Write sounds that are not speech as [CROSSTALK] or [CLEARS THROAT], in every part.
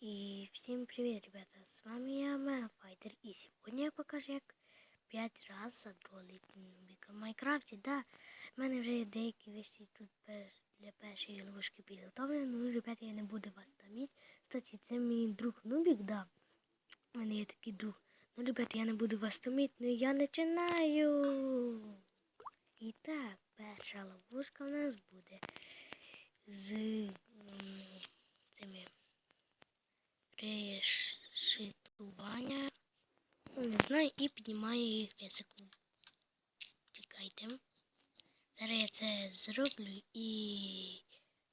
И всем привет, ребята! С вами я, Мэлфайтер, и сегодня я покажу, як 5 раз затролити нубіка в Майнкрафті. Да, в мене вже є деякі вещі тут для першої ловушки підготовлені, ну, ребята, я не буду вас томити. Кстати, це мій друг Нубік, да. У мене є такий друг. Ну, ребята, я не буду вас томити, ну я починаю. І так, перша ловушка у нас буде з м, цими решетування. І піднімаю їх 5. Чекайте. Зараз я це зроблю і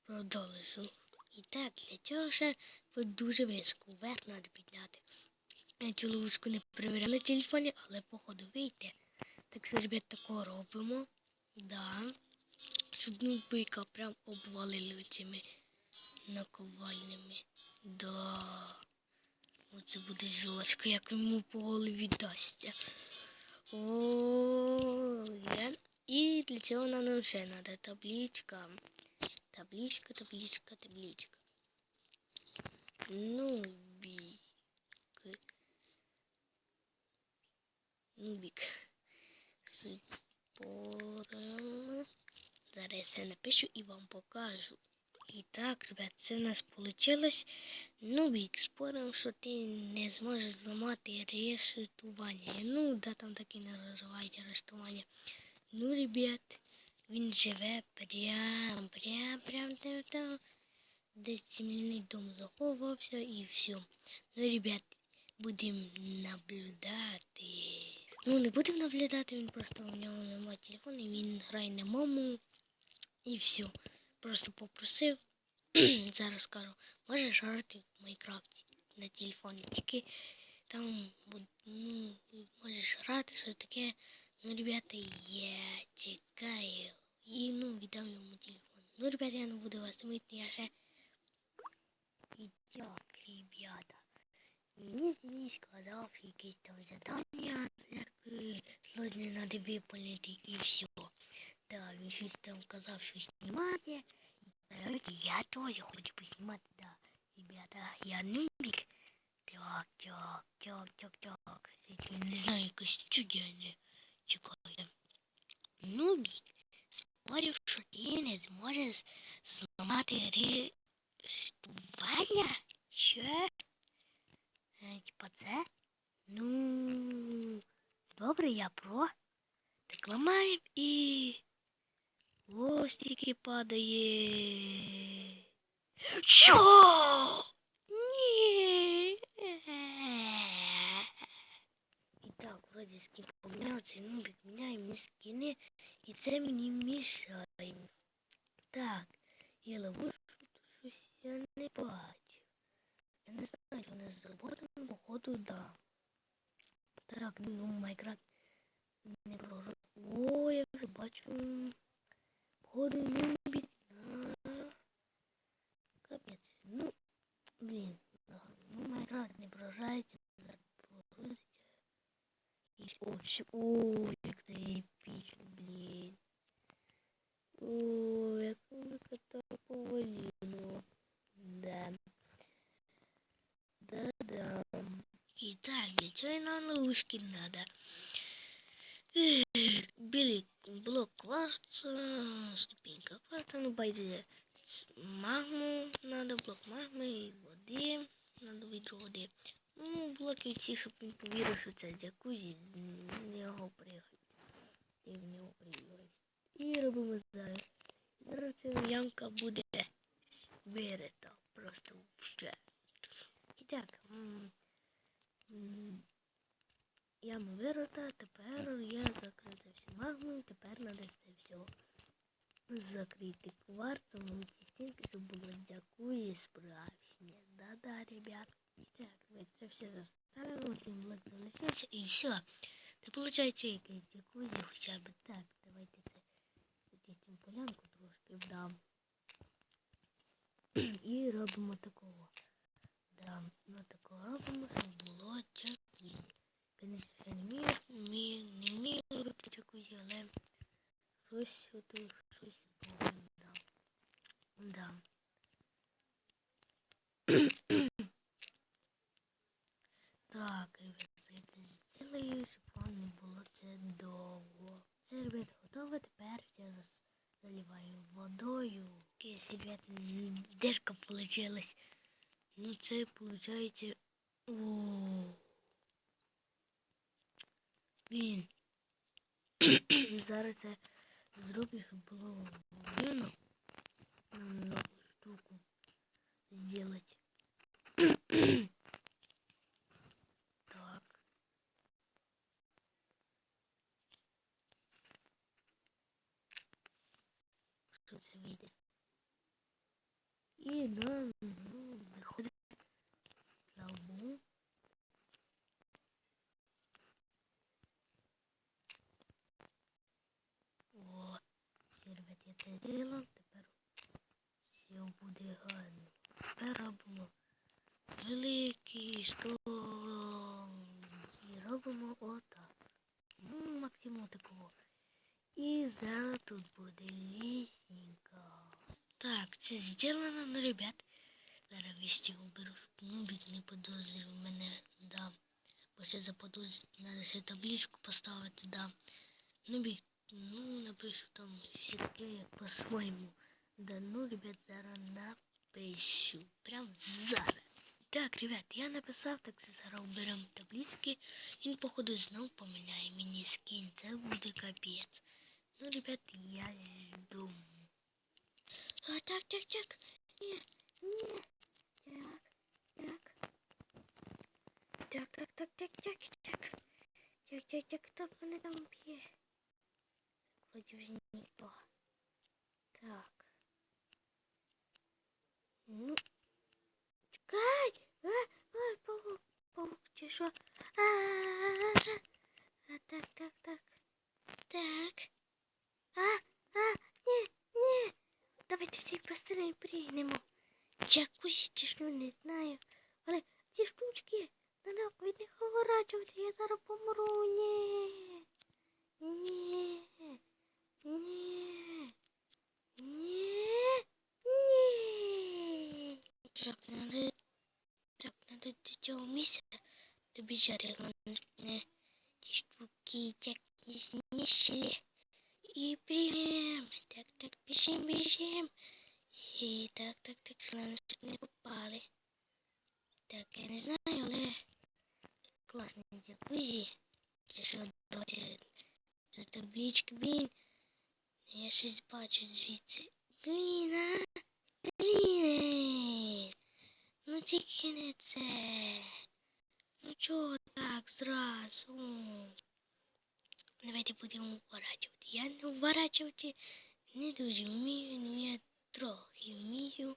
продовжу. І так, для цього ще дуже високо вверх треба підняти. Я цю ловушку не перевіряв на телефоні, але походу вийде. Так що, ребят, такого робимо. Да. Щоб ну бика прям обвалили цими наковальнями. Да. Оце буде жорстко, як йому по голові дасться. І для цього нам ще треба табличка. Табличка, табличка, табличка. Нубик. Нубик. Спорим. Зараз я напишу і вам покажу. І так, ребят, це в нас вийшло. Нубік, спорим, що ти не зможеш зламати решетування. Ну, да, там таки не називається арештування. Ну, ребят, він живе прям, прям, прям там, там, десь земляний дом заховався і все. Ну, ребят, будемо наблюдати. Ну, не будемо наблюдати, він просто у нього немає телефону, він грає на маму і все. Просто попросив, [CLEARS THROAT] зараз скажу, можеш грати в Майнкрафті на телефоні. Тільки там ну, можеш грати, що таке. Ну, ребята, я чекаю. І ну, віддам йому телефон. Ну, ребята, я не буду вас томити, я ще. Итак, ребята. Мені не сказав якісь там задання, як е, сложно надо виполнити і все. Да, він щось там казав, що знімати. Давайте я тоже хочу поснимать, да. Ребята, я нубик. Так, так, так, так, так. Це не знаю, якась чудяне. Чекайте. Нубик спорив, що ти не зможеш зламати рештування? Що? Е, Типа це? Ну, добре, я про. Так ламаємо і... Ось тільки падає. Що? Ні. І так, вроді скін поміняв цей нубик, міняє мені скини, і це мені мішає. Так, я ловушку щось я не бачу. Я не знаю, вона зроблена, походу, да. Так, ну, Майнкрафт не прожу. О, я вже бачу. Походу не бідна. Капець. Ну, блін. ага, Ну, Майнкрафт не прогружається. Зараз прогрузиться. І о, щ- о, як це епічно, блін. О, як воно кота повалило. Да. Да-да. І так, для цього нам ловушки надо. Ех, Білий блок кварца, ступенька кварца, ну байдуже. Ц- Магму надо, блок магми і води. Надо відро води. Блоки щоб він повірив, що це джакузі, з нього приїхати. І в нього приїхати. І робимо зараз. Зараз ця ямка буде вирита. Просто ще. І так. Яма вирота, тепер я закрита всю магмою, тепер треба це все закрити кварцем і ці стінки, щоб було дякує справжнє. Да-да, ребят. І так, все заставили, один блок залишився і все. Це виходить якесь дякує хоча б так. Давайте це почистимо полянку трошки вдам. [CLEARS THROAT] І робимо такого. Да, ну такого робимо, щоб було джакузі. Конечно, не вмію, не вмію робити джакузі, але щось ото, получилось. Ну, це получається. О. Блін. [COUGHS] Зараз це зроблю, щоб було видно. Нам нову штуку сделать. Зробила. Тепер все буде гарно. Тепер робимо великий стол. І робимо отак. Ну, максимум такого. І зараз тут буде лісінька. Так, це зроблено, ну, ребят. Зараз вісті уберу, щоб нубік не подозрив мене, да. Бо ще заподозрить, треба ще табличку поставити, да. Нубік, ну, напишу там все таке, як по-своєму. Да ну, ребят, зараз напишу. Прям зараз. Так, ребят, я написав, так це зараз уберемо таблички. Він, походу, знов поміняє мені скін. Це буде капець. Ну, ребят, я жду. А, так, так, так. Ні, ні. Так, так. Так, так, так, так, так. Так, так, так, хто мене там б'є? Вроді вже ніхто. Так. Ну. Чекай! А, ой, паук, паук, чи що? А, а, так, так, так. Так. А, а, ні, ні. Давайте всі постарай приймемо. Джакузі чи не знаю. Але ці штучки, треба від них уворачувати, я зараз помру. Ні. Ні. Ні. Ні. Ні. Так, надо, так, надо до цього місця добіжати. Головне, ті штуки так не знищили. И прям. Так, так, бежим, бежим. І так, так, так, славно, не попали. Так, я не знаю, але класний джакузі. Що давайте за таблички, блін. Я щось бачу звідси. Блін, а? Блін. Ну тільки не це. Ну чого так зразу? Давайте будемо уворачувати. Я не уворачувати не дуже вмію, але я трохи вмію.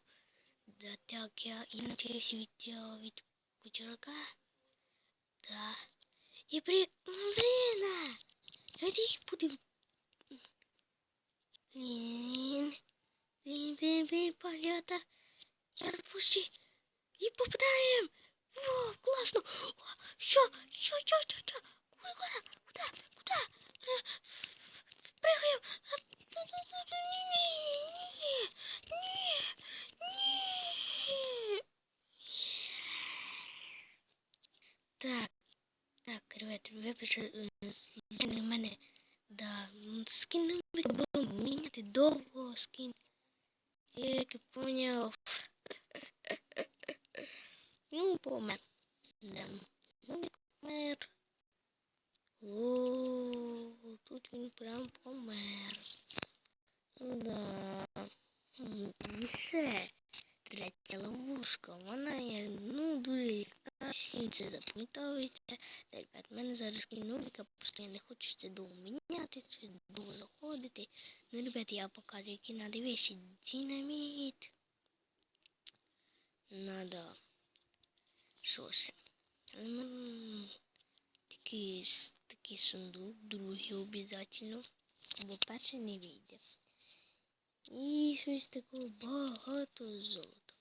Да так я і навчився від цього від кучерка. Да. І при... Блін! а! Давайте їх будемо... Блін. Блін, блін, блін, полета. Зараз пусти. І попадаємо. Во, класно. О, що? Що, що, що, що? Куда, куда, куда? Е, Пригаємо. Ні, ні, ні. Так, так, ребята, вибачте, у мене, да, скін не було міняти довго скін. Я як поняв. Ну, помер. Да. Ну, помер. О, тут він прям помер. Да. І все. Третя ловушка. Вона є, ну, дуже легка. Всім це запам'ятовується. Ребят, мене зараз кіноліка, просто я не хочу це довго міняти, це довго заходити. Ну, ребят, я покажу, які надо вещи. Динамит. Надо. Що ще? Такий, такий сундук, другий обов'язково. Бо перший не вийде. І щось такого багато золота.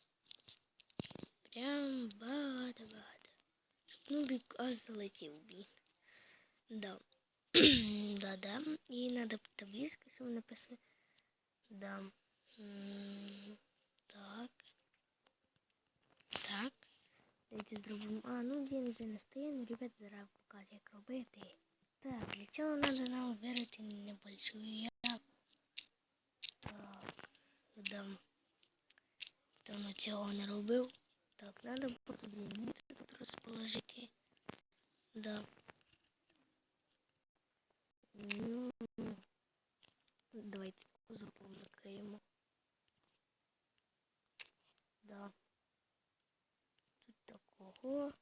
Прям багато-багато. Щоб нубік аж залетів, блін. Да. [CLEARS THROAT] Да-да. І треба табличку, щоб написати. Да. Так. Давайте зробимо. А, ну він вже не стає, ну ребят зараз покажу, як робити. Так, для цього треба нам вибрати небольшую яму. Так, дам. Давно цього не робив. Так, треба динаміт тут розположити. Да. Ну, давайте закриємо. такого,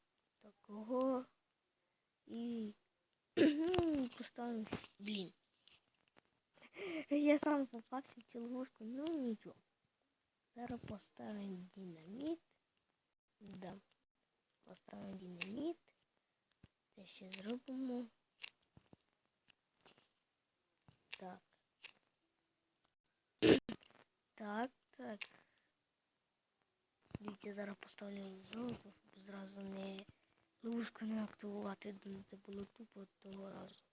такого і [CLEARS THROAT] ну, поставимо. Блін. [LAUGHS] Я сам попався в цю ловушку, ну нічого. Зараз поставимо динаміт. Да. Поставимо динаміт. Це ще зробимо. [CLEARS THROAT] Так. Так, так. Дивіться, зараз поставлю золото, щоб Зразу не ловушку не активувати. Це було тупо того разу.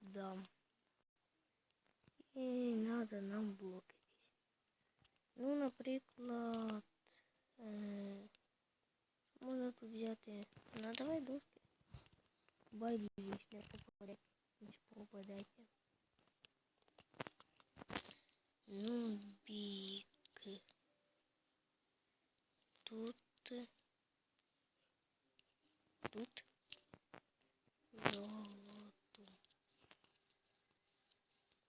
Да. І треба нам блоки. Ну, наприклад, е, можна тут взяти. Ну, давай доски. Байдужість не попаде. Не попадайте. Ну, бік. Тут. Тут. Золото.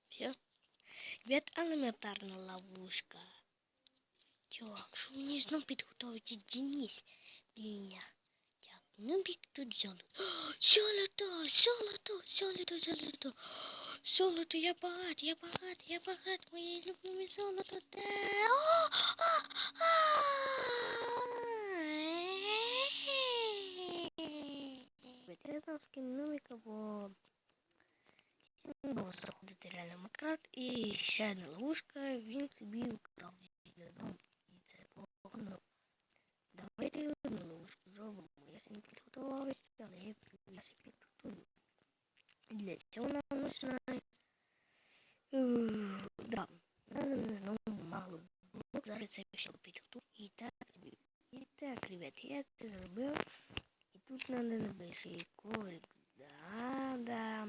Все. Ребят, елементарна ловушка. Так, що мені знов підготовити Денис Ліня. Так, ну бік тут золото. О, [GASPS] Золото, золото, золото, золото. Золото, я багат, я багат, я багат, моє любиме золото. Де? О, а, а. Я скін Нуміка, бо не було заходити реально Майнкрафт. І ще одна ловушка, він собі вкрав. Ну, і це погано. Давайте одну ловушку зробимо. Я сьогодні підготувалася, але я ще підготую. Для цього нам нужна... Е, Да, надо знову мало блок. Зараз це все підготую. І ребят, я це зробив. Тут надо небольший коврик. Да, да.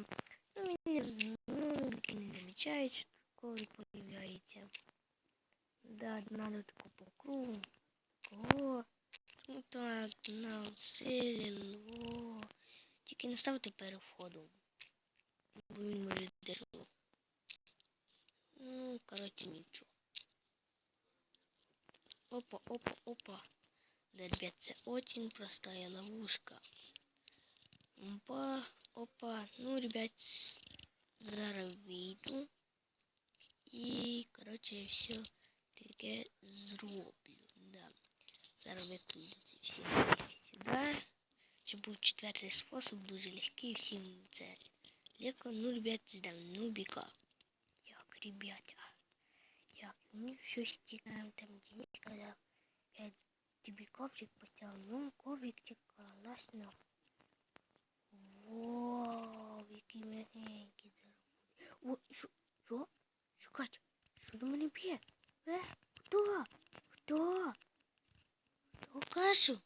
Ну, мені ну, не замічають, що коврик появляється. Да, надо таку по кругу. Кого? Ну так, на село. Тільки не ставити переходу. Бо він може дещо. Ну, коротше, нічого. Опа, опа, опа. Да, ребят, це очень простая ловушка. Опа, опа. Ну, ребят, зараз вийду. І, коротше, все таке зроблю. Да. Зараз викладу ці всі речі сюди. Це був четвертий спосіб, дуже легкий, всім це легко. Ну, ребят, ждем нубіка. Як, ребята, як, ми все стікаємо там, де не сказав. Я тобі коврик потягнув, ну, коврик це на Вау, який мягенький заробив. О, що, що? Що, Катя? Що до мене б'є? Е, хто? Хто? Хто кашу?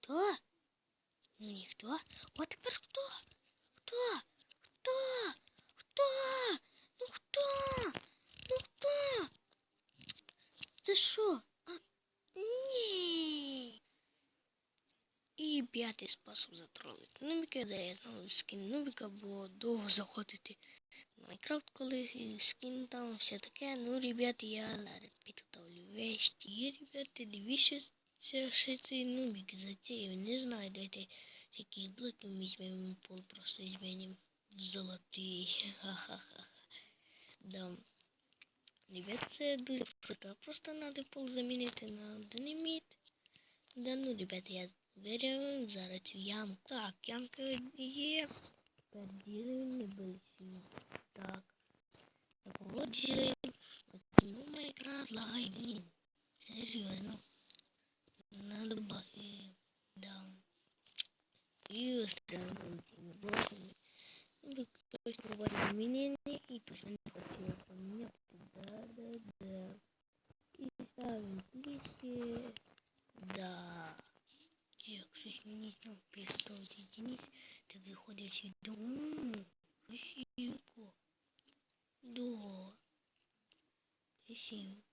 Хто? Ну ніхто. А тепер хто? Хто? Хто? Хто? Ну хто? Ну хто? Це що? А, ні. І п'ятий спосіб затролити. Нубіка, де я знову скін Нубіка, бо довго заходити в Майнкрафт, коли скін там все таке. Ну, ребята, я зараз підготовлю вещи. І, ребята, дивіться, ще цей Нубік затеяв. Не знаю, дайте яких блоків візьмемо пол, просто візьмемо золотий. Ха-ха-ха. Да. Це дуже круто. Просто треба пол замінити на динаміт. Да ну, ребята, я берем зараз цю ямку. Так, ямка є. Тепер ділимо небольші. Так. Вот ділимо. Ну, Майнкрафт лагай, блін. Серйозно. Надо баги. Да. І устраиваем цими блоками. Ну, хтось проводить замінення і точно не хотіла поміняти. Да, да, да. І ставимо плитки. Да. Денис, так виходить сюди. Ммм. Да. Красивенько.